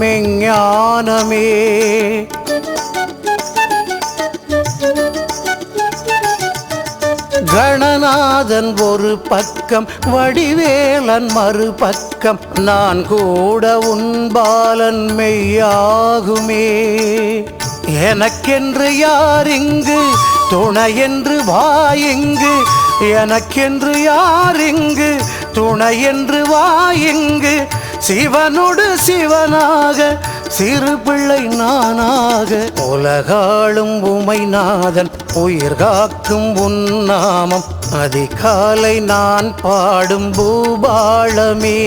ஞானமே ஞானமே கணநாதன் ஒரு பக்கம் வடிவேலன் மறுபக்கம் நான் கூட உன்பாலன் மெய்யாகுமே. எனக்கென்று யார் இங்கு? துணையென்று வா இங்கு. எனக்கென்று யார் இங்கு? துணையென்று வா இங்கு. சிவனோடு சிவனாக சிறு பிள்ளை நானாக உலகாளும் உமைநாதன் உயிர் காக்கும் உன்னாமம் அதிகாலை நான் பாடும் பூபாளமே.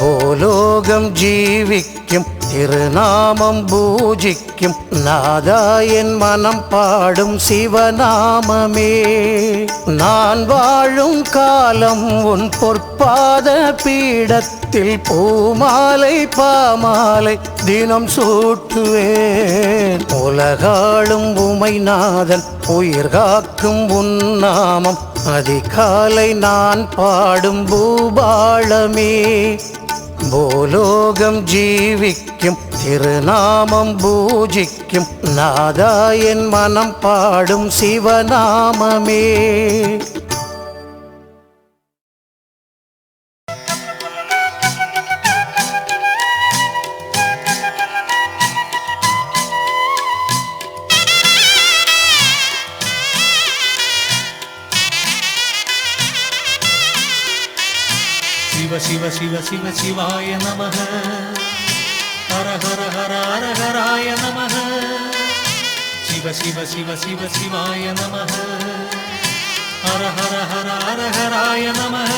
பூலோகம் ஜீவிக்கும் திருநாமம் பூஜிக்கும் நாதா என் மனம் பாடும் சிவநாமமே. நான் வாழும் காலம் உன் பொற்பாத பீடத்தில் பூமாலை பாமாலை தினம் சூட்டுவேன். உலகாளும் உமைநாதன் உயிர் காக்கும் உன்னாமம் அதிகாலை நான் பாடும் பூபாளமே. பூலோகம் ஜீவிக்கும் திருநாமம் பூஜிக்கும் நாதா என் மனம் பாடும் சிவ சிவ சிவாய நமக. ஹர ஹர ஹர ஹர ஹராய நமக. சிவ சிவ சிவ சிவ சிவாய நமக. ஹர ஹர ஹர ஹர ஹராய நமக.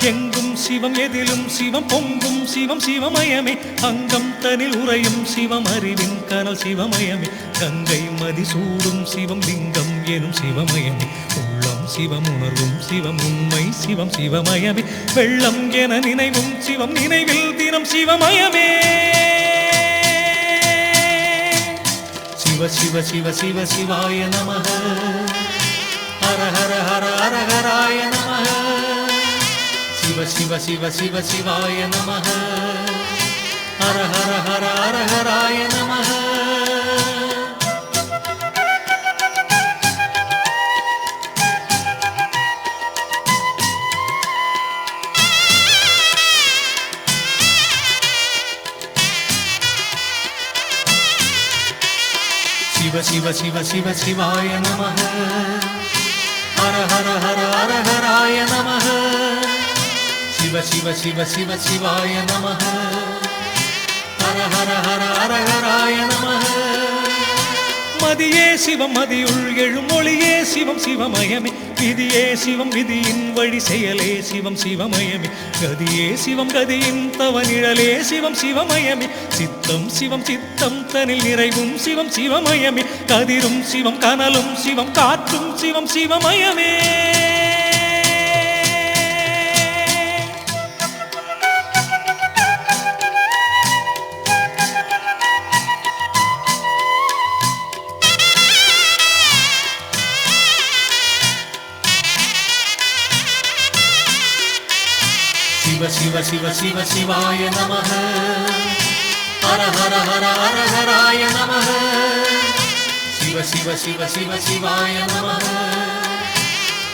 எங்கும் சிவம் எதிலும் சிவம் பொங்கும் சிவம் சிவமயமே. அங்கம் தனில் உறையும் சிவம் அறிவின் கனல் சிவமயமே. கங்கை மதிசூடும் சிவம் லிங்கம் எனும் சிவமயமே. சிவம் உணர்வும் சிவம் உண்மை சிவம் சிவமயமே. வெள்ளம் என நினைவும் சிவம் நினைவில் தினம் சிவமயமே. சிவ சிவ சிவ சிவ சிவாய நமக. ஹர ஹர ஹர ஹர ஹராய நமக. சிவ சிவ சிவ சிவ சிவாய நமக. ஹர ஹர ஹர ஹர ஹராய நமக. சிவ சிவ சிவ சிவாய நம ஹர ஹர ஹர ஹர ஹராய நம சிவ சிவ சிவ சிவ சிவாய நம ஹர ஹர ஹர ஹர ஹராய நம மதியே சிவம் மதியுள் எழும் மொழியே சிவம் சிவமயமே. விதியே சிவம் விதியின் வழி செயலே சிவம் சிவமயமே. கதியே சிவம் கதியின் தவ நிழலே சிவம் சிவமயமே. சித்தம் சிவம் சித்தம் தனில் நிறைவும் சிவம் சிவமயமே. கதிரும் சிவம் கனலும் சிவம் காற்றும் சிவம் சிவமயமே. சிவ சிவாய நம ஹர ஹர ஹர ஹர ஹராய நம சிவ சிவ சிவ சிவ சிவாய நம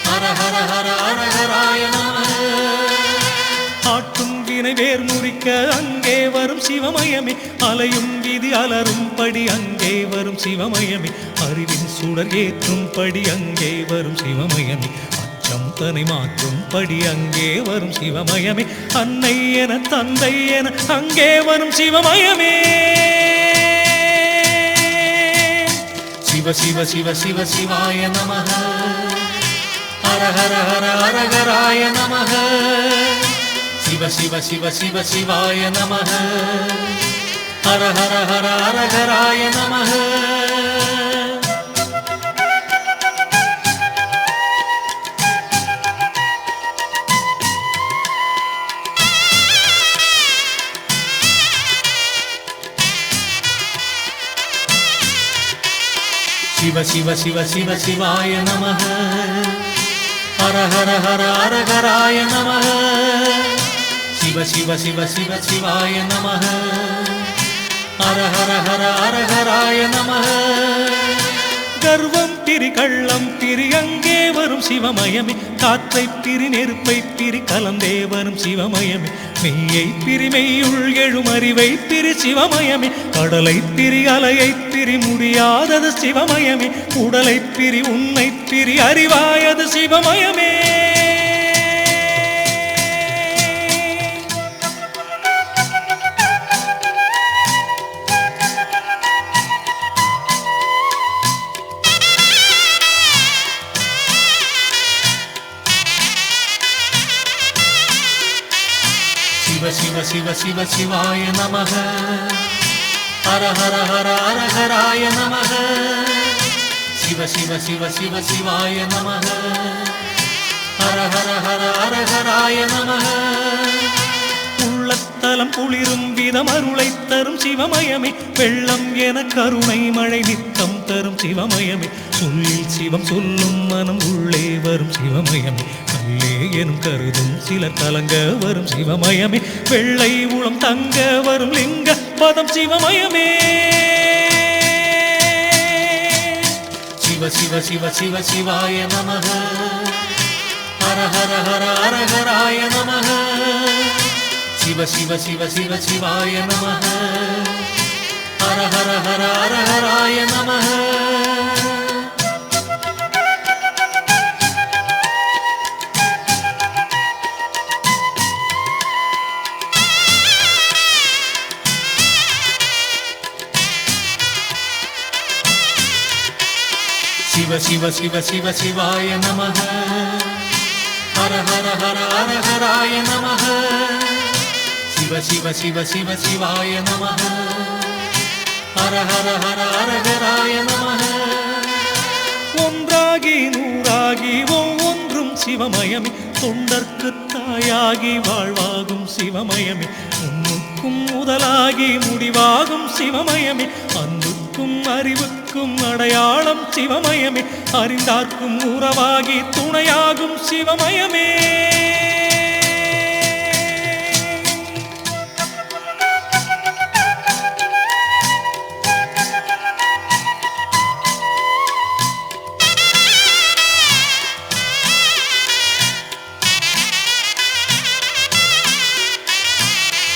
ஹர ஹர ஹர ஹர ஹராய நம ஆட்டும் வினை வேர் முறிக்க அங்கே வரும் சிவமயமே. அலையும் விதி அலரும்படி அங்கே வரும் சிவமயமே. அறிவின் சுடர் ஏற்றும்படி அங்கே வரும் சிவமயமே. தன்னை மாற்றும் படி அங்கே வரும் சிவமயமே. அன்னை என தந்தை என அங்கே வரும் சிவமயமே. சிவ சிவ சிவ சிவ சிவாய நம ஹர ஹர ஹர ஹர ஹராய சிவ சிவ சிவ சிவ சிவாய நம ஹர ஹர ஹர ஹர ஹராய நமக சிவ சிவ சிவ சிவ சிவாய நமக ஹர ஹர ஹர ஹர ஹராய நமக சிவ சிவ சிவ சிவ சிவ சிவாய நமः ஹர ஹர ஹர ஹர ஹராய நமः கர்வம் திரி கள்ளம் திரி அங்கே வரும் சிவமயமே. காற்றை திரி நெருப்பை திரி கலந்தே வரும் சிவமயமே. மெய்யை பிரி மெய்யுள் எழும் அறிவை திரி சிவமயமே. கடலை திரி அலையை திரி முடியாதது சிவமயமே. உடலை திரி உன்னை திரி அறிவாயது சிவமயமே. சிவ சிவ சிவாய நமக. ஹர ஹர ஹர ஹர ஹராய நமக. சிவ சிவ சிவ சிவ சிவாய நமக. ஹர ஹர ஹர ஹர ஹராய நமக. உள்ளத்தலம் குளிரும் விதம் அருளை தரும் சிவமயமே. வெள்ளம் என கருணை மழை நித்தம் தரும் சிவமயமே. சொல்லில் சிவம் சொல்லும் மனம் உள்ளே வரும் சிவமயமே. கல்லே எனும் கருதும் சில கலங்க வரும் சிவமயமே. வெள்ளை உளம் தங்க வரும் லிங்க பதம் சிவமயமே. சிவ சிவ சிவ சிவ சிவாய நமக. ஹர ஹர ஹர ஹர ஹராய நமக. சிவ சிவ சிவ சிவ சிவாய நமக. ஹர ஹர ஹர ஹர ஹராய நமக. சிவ சிவ சிவ சிவ சிவாய நம ஹர ஹர ஹர ஹர ஹராய நம சிவ சிவ சிவ சிவ சிவாய நம ஹர ஹர ஹர ஹர ஹராய நம ஒன்றாகி நூறாகி ஒவ்வொன்றும் சிவமயமே. தொண்டர்க்கு தாயாகி வாழ்வாகும் சிவமயமே. உன்னுக்கும் முதலாகி முடிவாகும் சிவமயமே. அன்பு அறிவுக்கும் அறிவுக்கும் அடையாளம் சிவமயமே. அறிந்தார்க்கும் உறவாகி துணையாகும் சிவமயமே.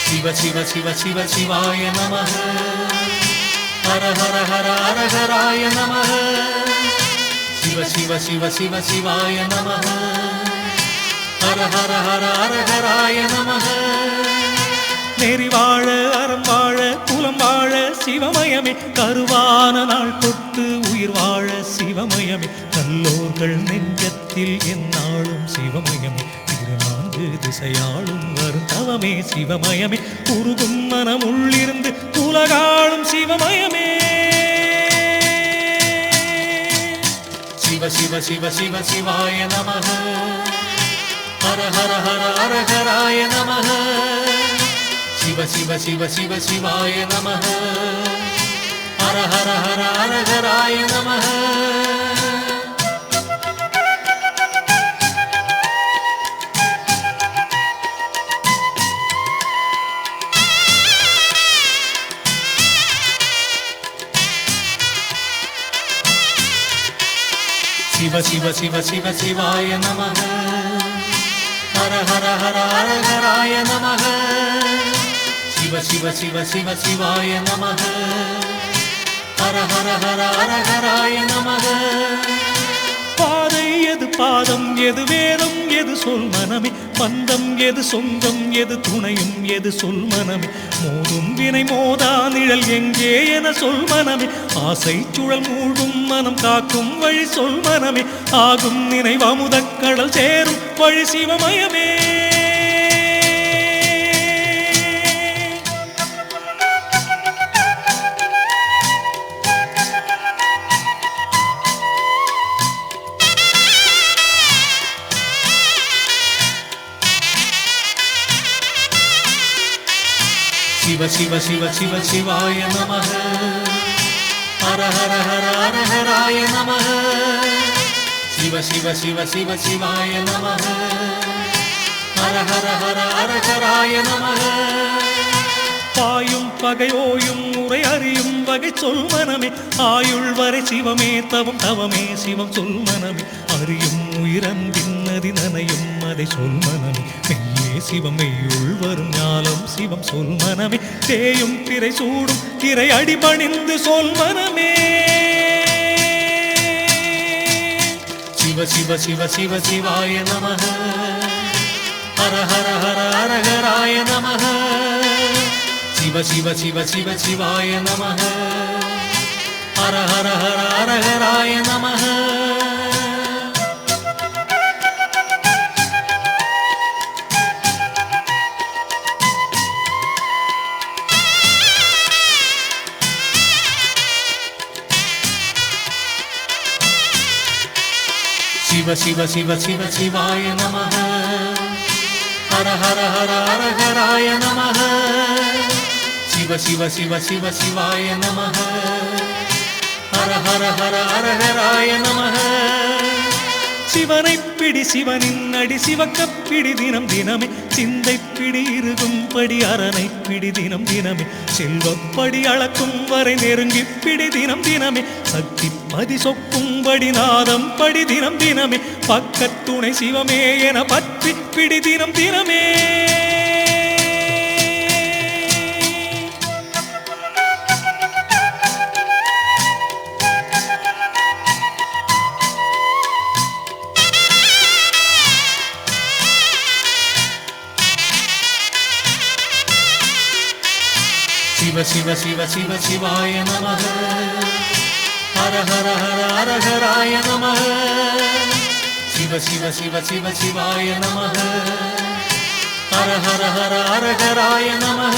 சிவ சிவ சிவ சிவ சிவாய நமக. ஹர ஹர ஹர ஹர நம சிவ சிவ சிவ சிவ சிவாய நம ஹர ஹர ஹர ஹர நம நமக நெறி வாழ அறம் வாழ குலம் வாழ சிவமயமே. கருவான நாள் தொட்டு உயிர் வாழ சிவமயமே. நல்லோர்கள் நெஞ்சத்தில் என்னாலும் சிவமயமே. திருநான்கு திசையாளும் தவமே சிவமயமே. உருகும் மனம் உள்ளிருந்து உலகாளும் சிவமயமே. சிவ சிவ சிவ சிவ சிவாய நம ஹர ஹர ஹர ஹர ஹராய நமக. சிவ சிவ சிவ சிவ சிவாய நம ஹர ஹர ஹர ஹர ஹராய நமக. சிவ சிவ சிவ சிவாய நமக. ஹர ஹர ஹர ஹரஹராய நமக. சிவ சிவ சிவ சிவ சிவாய நமக. ஹர ஹர ஹர ஹரஹராய நமக. பாதை எது பாதம் எது வேதம் எது சொல் மனமே? பந்தம் எது சொந்தம் எது துணையும் எது சொல் மனமே? மோதும் வினை மோதா நிழல் எங்கே என சொல் மனமே? ஆசை சுழல் மூழ்கும் மனம் காக்கும் வழி சொல் மனமே? ஆகும் நினைவமுதக் கடல் சேரும் வழி சிவமயமே. சிவ சிவ சிவ சிவாய நம ஹர ஹர ஹர ஹர ஹராய நம சிவ சிவ சிவ சிவ சிவாய நம ஹர ஹர ஹர ஹர ஹராய நம பாயும் பகையோயும் உரை அறியும் வகை சொல் மனமே. ஆயுள் வரை சிவமே தவம் தவமே சிவம் சொல் மனமே. அறியும் உயிரன் பின்னதி நனையும் அதை சொல் மனமே. சிவமை உள்வரும் ஞாலம் சிவம் சொல் மனமே. தேயும் திரை சூடும் திரை அடிபணிந்து சொல் மனமே. சிவ சிவ சிவ சிவ சிவாய நம ஹர ஹர ஹர ஹரஹராய நம சிவ சிவ சிவ சிவ சிவாய நம ஹர ஹர ஹர ஹரஹராய நமக. சிவ சிவ சிவ சிவ சிவாய நமக ஹர ஹர ஹர ஹரஹராய நமக சிவ சிவ சிவ சிவ சிவாய நமக ஹர ஹர ஹர ஹரஹராய நமக சிவனை பிடி சிவனின் அடி சிவக்கப் பிடி தினம் தினமே. சிந்தை பிடி இருகும்படி அரணை பிடி தினம் தினமே. செல்வப்படி அளக்கும் வரை நெருங்கி பிடி தினம் தினமே. சக்தி பதி சொக்கும்படி நாதம் படி தினம் தினமே. பக்கத்துணை சிவமே என பற்றி பிடி தினம் தினமே. சிவ சிவ சிவ சிவ சிவாய நம ஹர ஹர ஹர ஹர ஹராய நம சிவ சிவ சிவ சிவ சிவாய நம ஹர ஹர ஹர ஹரஹராய நமக.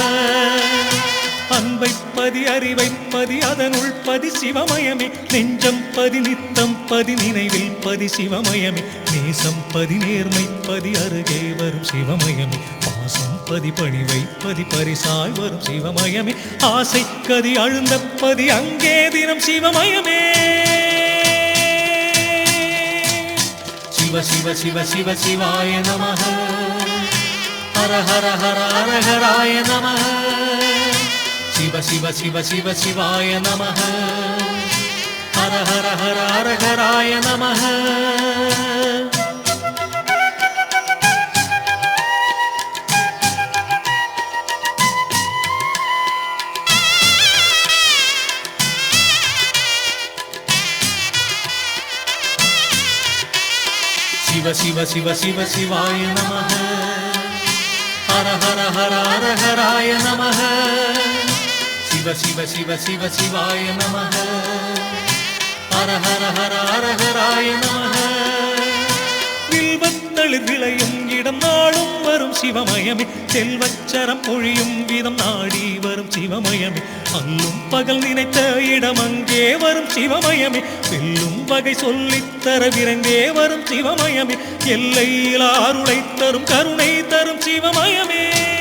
அன்பை பதி அறிவை பதி அதனுள் பதி சிவமயமே. நெஞ்சம் பதி நித்தம் பதி நினைவில் பதி சிவமயமே. நேசம் பதி நேர்மை பதி அருகே வரும் சிவமயமே. பாசம் பதி பணிவை பதி பரிசாய் வரும் சிவமயமே. ஆசை கதி அழுந்த பதி அங்கே தினம் சிவமயமே. சிவ சிவ சிவ சிவ சிவாய நம ஹர ஹர ஹர ஹரஹராய நம சிவ சிவ சிவ சிவ சிவாய நம ஹர ஹர ஹர ஹரஹராய நம நமக சிவ சிவ சிவ சிவ சிவாய நமக ஹர ஹர ஹர ஹரஹராய நமக சிவ சிவ சிவ சிவ சிவாய நமக ஹர ஹர ஹர ஹரஹராய நமக வில்வத்தளிர் விளையும் இடம் நாளும் வரும் சிவமயமே. செல்வச்சரம் பொழியும் விதம் நாடி வரும் சிவமயமே. அல்லும் பகல் நினைத்த இடம் அங்கே வரும் சிவமயமே. வெல்லும் வகை சொல்லித்தர விரைந்தே வரும் சிவமயமே. எல்லையில் ஆருளை தரும் கருணை தரும் சிவமயமே.